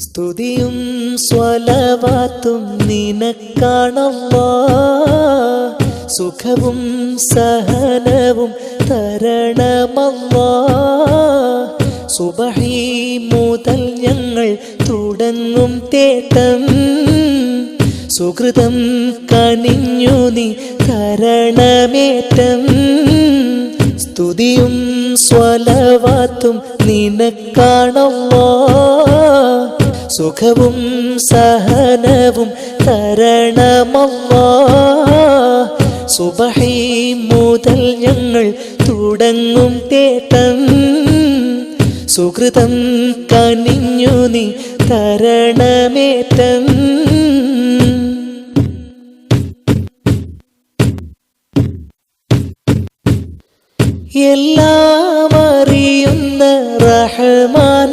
സ്തുതിയും സ്വലവാത്തും നിനക്കാണല്ലോ. സുഖവും സഹനവും തരണമല്ലോ. സുബഹി മുതൽ ഞങ്ങൾ തുടങ്ങും തേട്ടം. സുഹൃതം കനിഞ്ഞു നീ കരണമേറ്റം സ്തുതിയും സ്വലവാത്തും നിനക്കാണല്ലോ. സുഖവും സഹനവും തരണമല്ലാ. സുബഹി മുതൽ ഞങ്ങൾ തുടങ്ങും തേട്ടം. സുഹൃതം കനിഞ്ഞു നീ തരണമേറ്റം. എല്ലാം അറിയുന്ന റഹ്മാനെ